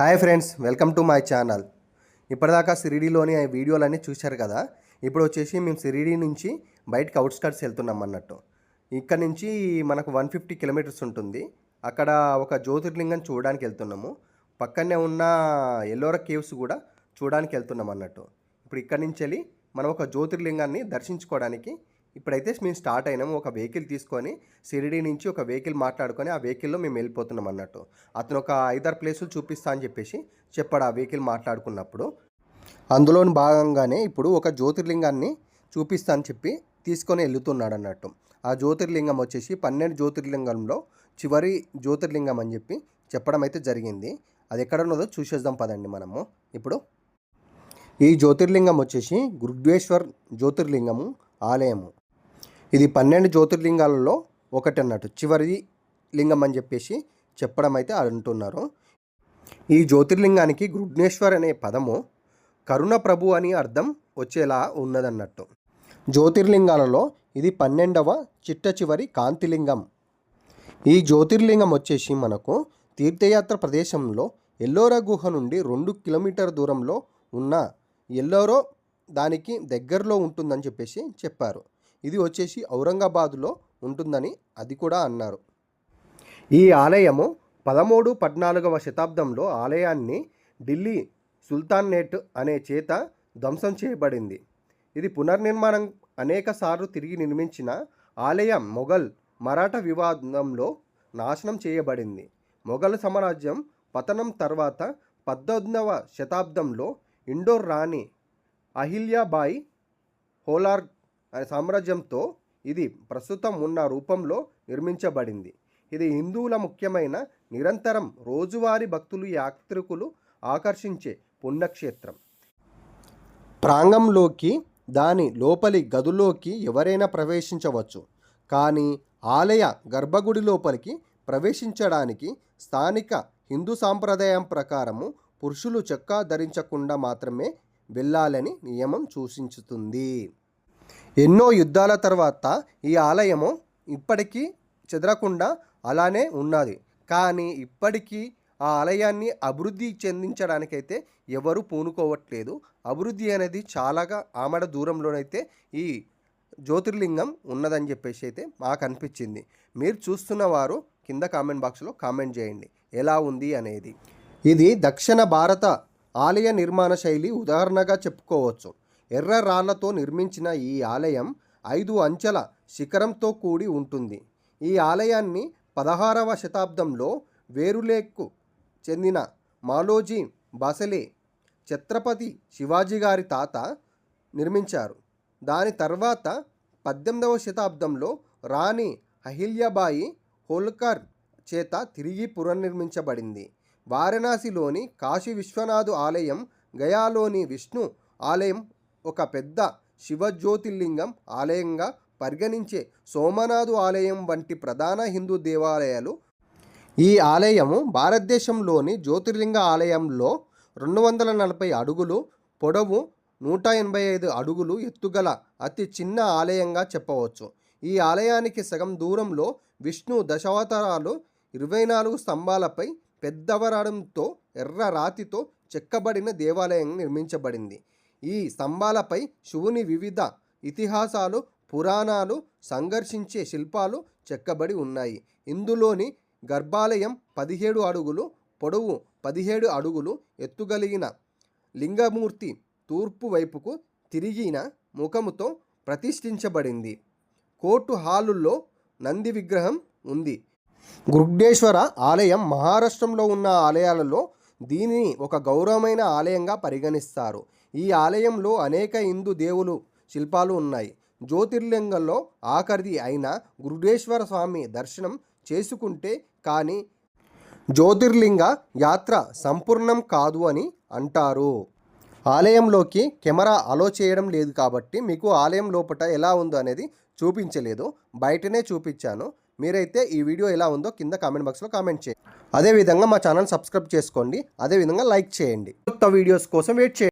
Hi friends welcome to my channel. ఇప్పటిదాకా సిరిడీలోని ఆ వీడియోలన్నీ చూశారు కదా? ఇప్పుడు వచ్చేసి మేము సిరిడీ నుంచి బయటకు అవుట్స్కట్స్ వెళ్తున్నాం అన్నట్టు. ఇక్కడ నుంచి మనకు వన్ ఫిఫ్టీ కిలోమీటర్స్ ఉంటుంది. అక్కడ ఒక జ్యోతిర్లింగం చూడడానికి వెళ్తున్నాము. పక్కనే ఉన్న ఎల్లోర కేవ్స్ కూడా చూడడానికి వెళ్తున్నాం అన్నట్టు. ఇప్పుడు ఇక్కడ నుంచి వెళ్ళి మనం ఒక జ్యోతిర్లింగాన్ని దర్శించుకోవడానికి ఇప్పుడైతే మేము స్టార్ట్ అయినాము ఒక వెహికల్ తీసుకొని సిరిడి నుంచి ఒక వెహికల్ మాట్లాడుకొని ఆ వెహికల్లో మేము వెళ్ళిపోతున్నాం అన్నట్టు. అతను ఒక ఐదారు ప్లేసులు చూపిస్తా అని చెప్పేసి చెప్పాడు ఆ వెహికల్ మాట్లాడుకున్నప్పుడు. అందులోని భాగంగానే ఇప్పుడు ఒక జ్యోతిర్లింగాన్ని చూపిస్తా అని చెప్పి తీసుకొని వెళ్తున్నాడు అన్నట్టు. ఆ జ్యోతిర్లింగం వచ్చేసి పన్నెండు జ్యోతిర్లింగంలో చివరి జ్యోతిర్లింగం అని చెప్పి చెప్పడం అయితే జరిగింది. అది ఎక్కడ ఉన్నదో చూసేద్దాం పదండి మనము. ఇప్పుడు ఈ జ్యోతిర్లింగం వచ్చేసి గురుగ్వేశ్వర్ జ్యోతిర్లింగము ఆలయము. ఇది పన్నెండు జ్యోతిర్లింగాలలో ఒకటి అన్నట్టు. చివరి లింగం అని చెప్పేసి చెప్పడం అయితే అంటున్నారు. ఈ జ్యోతిర్లింగానికి గృడ్నేశ్వర్ అనే పదము కరుణ ప్రభు అని అర్థం వచ్చేలా ఉన్నదన్నట్టు. జ్యోతిర్లింగాలలో ఇది పన్నెండవ చిట్ట చివరి కాంతిలింగం. ఈ జ్యోతిర్లింగం వచ్చేసి మనకు తీర్థయాత్ర ప్రదేశంలో ఎల్లోరా గుహ నుండి రెండు కిలోమీటర్ దూరంలో ఉన్న ఎల్లోరో దానికి దగ్గరలో ఉంటుందని చెప్పేసి చెప్పారు. ఇది వచ్చేసి ఔరంగాబాదులో ఉంటుందని అది కూడా అన్నారు. ఈ ఆలయము పదమూడు పద్నాలుగవ శతాబ్దంలో ఆలయాన్ని ఢిల్లీ సుల్తానేట్ అనే చేత ధ్వంసం చేయబడింది. ఇది పునర్నిర్మాణం అనేకసార్లు తిరిగి నిర్మించిన ఆలయం మొఘల్ మరాఠా వివాదంలో నాశనం చేయబడింది. మొఘల్ సామ్రాజ్యం పతనం తర్వాత పద్దెనిమిదవ శతాబ్దంలో ఇండోర్ రాణి అహిల్యాబాయి హోలార్ అనే సామ్రాజ్యంతో ఇది ప్రస్తుతం ఉన్న రూపంలో నిర్మించబడింది. ఇది హిందువుల ముఖ్యమైన నిరంతరం రోజువారీ భక్తులు యాత్రికులు ఆకర్షించే పుణ్యక్షేత్రం. ప్రాంగంలోకి దాని లోపలి గదులోకి ఎవరైనా ప్రవేశించవచ్చు. కానీ ఆలయ గర్భగుడి లోపలికి ప్రవేశించడానికి స్థానిక హిందూ సాంప్రదాయం ప్రకారము పురుషులు చొక్కా ధరించకుండా మాత్రమే వెళ్ళాలని నియమం సూచించుతుంది. ఎన్నో యుద్ధాల తర్వాత ఈ ఆలయము ఇప్పటికీ చెదరకుండా అలానే ఉన్నది. కానీ ఇప్పటికీ ఆ ఆలయాన్ని అభివృద్ధి చెందించడానికైతే ఎవరు పూనుకోవట్లేదు. అభివృద్ధి అనేది చాలాగా ఆమడ దూరంలోనైతే ఈ జ్యోతిర్లింగం ఉన్నదని చెప్పేసి అయితే మాకు అనిపించింది. మీరు చూస్తున్న వారు కింద కామెంట్ బాక్స్లో కామెంట్ చేయండి. ఎలా ఉంది అనేది. ఇది దక్షిణ భారత ఆలయ నిర్మాణ శైలి ఉదాహరణగా చెప్పుకోవచ్చు. ఎర్ర రాళ్ళతో నిర్మించిన ఈ ఆలయం ఐదు అంచెల శిఖరంతో కూడి ఉంటుంది. ఈ ఆలయాన్ని పదహారవ శతాబ్దంలో వేరులేక్కు చెందిన మాలోజీ బసలే ఛత్రపతి శివాజీ గారి తాత నిర్మించారు. దాని తర్వాత పద్దెనిమిదవ శతాబ్దంలో రాణి అహిల్యాబాయి హోల్కర్ చేత తిరిగి పునర్నిర్మించబడింది. వారణాసిలోని కాశీ విశ్వనాథ్ ఆలయం గయాలోని విష్ణు ఆలయం ఒక పెద్ద శివజ్యోతిర్లింగం ఆలయంగా పరిగణించే సోమనాథు ఆలయం వంటి ప్రధాన హిందూ దేవాలయాలు. ఈ ఆలయము భారతదేశంలోని జ్యోతిర్లింగ ఆలయంలో రెండు వందల నలభై అడుగులు పొడవు నూట ఎనభై ఐదు అడుగులు ఎత్తుగల అతి చిన్న ఆలయంగా చెప్పవచ్చు. ఈ ఆలయానికి సగం దూరంలో విష్ణు దశావతారాలు ఇరవై నాలుగు స్తంభాలపై పెద్దవరడంతో ఎర్ర రాతితో చెక్కబడిన దేవాలయం నిర్మించబడింది. ఈ స్తంభాలపై శివుని వివిధ ఇతిహాసాలు పురాణాలు సంఘర్షించే శిల్పాలు చెక్కబడి ఉన్నాయి. ఇందులోని గర్భాలయం పదిహేడు అడుగులు పొడవు పదిహేడు అడుగులు ఎత్తుగలిగిన లింగమూర్తి తూర్పు వైపుకు తిరిగిన ముఖముతో ప్రతిష్ఠించబడింది. కోర్టు హాలుల్లో నంది విగ్రహం ఉంది. గృగ్డేశ్వర ఆలయం మహారాష్ట్రంలో ఉన్న ఆలయాలలో దీనిని ఒక గౌరవమైన ఆలయంగా పరిగణిస్తారు. ఈ ఆలయంలో అనేక హిందూ దేవులు శిల్పాలు ఉన్నాయి. జ్యోతిర్లింగంలో ఆఖరిది అయిన గురుడేశ్వర స్వామి దర్శనం చేసుకుంటే కానీ జ్యోతిర్లింగ యాత్ర సంపూర్ణం కాదు అని అంటారు. ఆలయంలోకి కెమెరా అలో చేయడం లేదు కాబట్టి మీకు ఆలయం లోపల ఎలా ఉందో అనేది చూపించలేదు. బయటనే చూపించాను. మీరైతే ఈ వీడియో ఎలా ఉందో కింద కామెంట్ బాక్స్లో కామెంట్ చేయండి. అదేవిధంగా మా ఛానల్ సబ్స్క్రైబ్ చేసుకోండి. అదేవిధంగా లైక్ చేయండి. కొత్త వీడియోస్ కోసం వెయిట్ చేయండి.